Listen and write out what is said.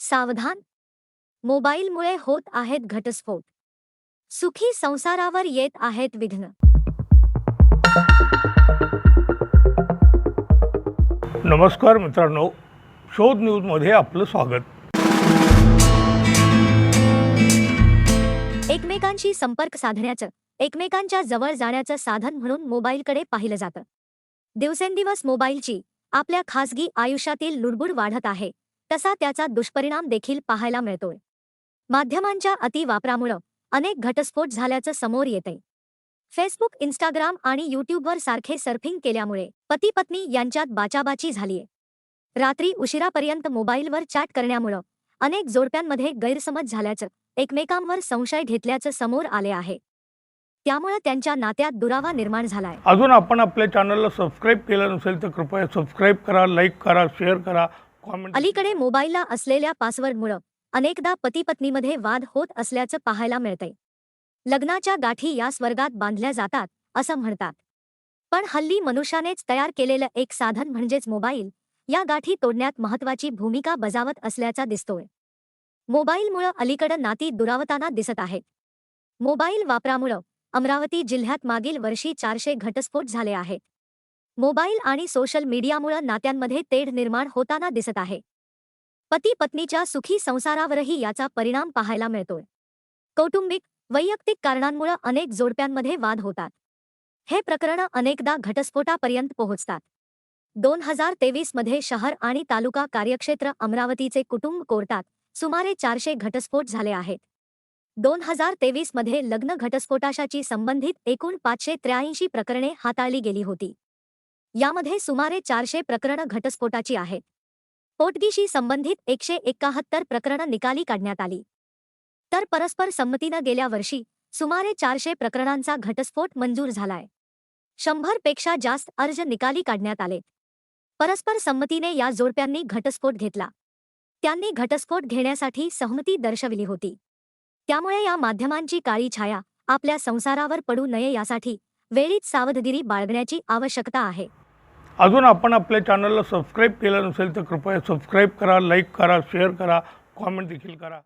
सावधान. मोबाईलमुळे होत आहेत घटस्फोट. सुखी संसारावर येत आहेत विघ्न. नमस्कार मित्रांनो. शोध न्यूजमध्ये आपलं स्वागत. एकमेकांशी संपर्क साधण्याचं एकमेकांच्या जवळ जाण्याचं साधन म्हणून मोबाईलकडे पाहिलं जातं. दिवसेंदिवस मोबाईलची आपल्या खासगी आयुष्यातील लुडबुड वाढत आहे. तसा त्याचा दुष्परिणाम देखील पाहायला मिळतोय. माध्यमांच्या अतिवापरामुळं अनेक घटस्फोट झाल्याचं समोर येतंय. फेसबुक इंस्टाग्राम आणि युट्यूबवर सारखे सर्फिंग केल्यामुळे पती पत्नी यांच्यात बाचाबाची झालीय. रात्री उशिरापर्यंत मोबाईलवर चॅट करण्यामुळं अनेक जोडप्यांमध्ये गैरसमज झाल्याचं एकमेकांवर संशय घेतल्याचं समोर आले आहे. त्यामुळं त्यांच्या नात्यात दुरावा निर्माण झालाय. अजून आपण आपल्या चॅनलला सबस्क्राईब केलं नसेल तर कृपया सबस्क्राईब करा लाईक करा शेअर करा कॉमेंट अलीकडे मोबाईलला असलेल्या पासवर्डमुळं अनेकदा पतीपत्नीमध्ये वाद होत असल्याचं पाहायला मिळतंय. लग्नाच्या गाठी या स्वर्गात बांधल्या जातात असं म्हणतात. पण हल्ली मनुष्यानेच तयार केलेलं एक साधन म्हणजेच मोबाईल या गाठी तोडण्यात महत्वाची भूमिका बजावत असल्याचा दिसतोय. मोबाईलमुळं अलीकडं नाती दुरावताना दिसत आहेत. मोबाईल वापरामुळं अमरावती जिल्ह्यात मागील वर्षी चारशे घटस्फोट झाले आहेत. मोबाईल आणि सोशल मीडियामुळं नात्यांमध्ये तेढ निर्माण होताना दिसत आहे. पती पत्नीच्या सुखी संसारावरही याचा परिणाम पाहायला मिळतोय. कौटुंबिक वैयक्तिक कारणांमुळं अनेक जोडप्यांमध्ये वाद होतात. हे प्रकरण अनेकदा घटस्फोटापर्यंत पोहोचतात. दोन हजार तेवीसमध्ये शहर आणि तालुका कार्यक्षेत्र अमरावतीचे कुटुंब कोर्टात सुमारे चारशे घटस्फोट झाले आहेत. दोन हजार तेवीसमध्ये लग्न घटस्फोटाशाची संबंधित एकूण पाचशे त्र्याऐंशी प्रकरणे हाताळली गेली होती. यामध्ये सुमारे चारशे प्रकरणं घटस्फोटाची आहेत. पोटगीशी संबंधित एकशे एकाहत्तर प्रकरणं निकाली काढण्यात आली. तर परस्पर संमतीनं गेल्या वर्षी सुमारे चारशे प्रकरणांचा घटस्फोट मंजूर झालाय. शंभरपेक्षा जास्त अर्ज निकाली काढण्यात आले. परस्पर संमतीने या जोडप्यांनी घटस्फोट घेतला. त्यांनी घटस्फोट घेण्यासाठी सहमती दर्शविली होती. त्यामुळे या माध्यमांची काळी छाया आपल्या संसारावर पडू नये यासाठी वेळीच सावधगिरी बाळगण्याची आवश्यकता आहे. अजून आपण आपल्या चॅनलला सबस्क्राईब केलं नसेल तर कृपया सबस्क्राईब करा लाईक करा शेअर करा कॉमेंट देखील करा.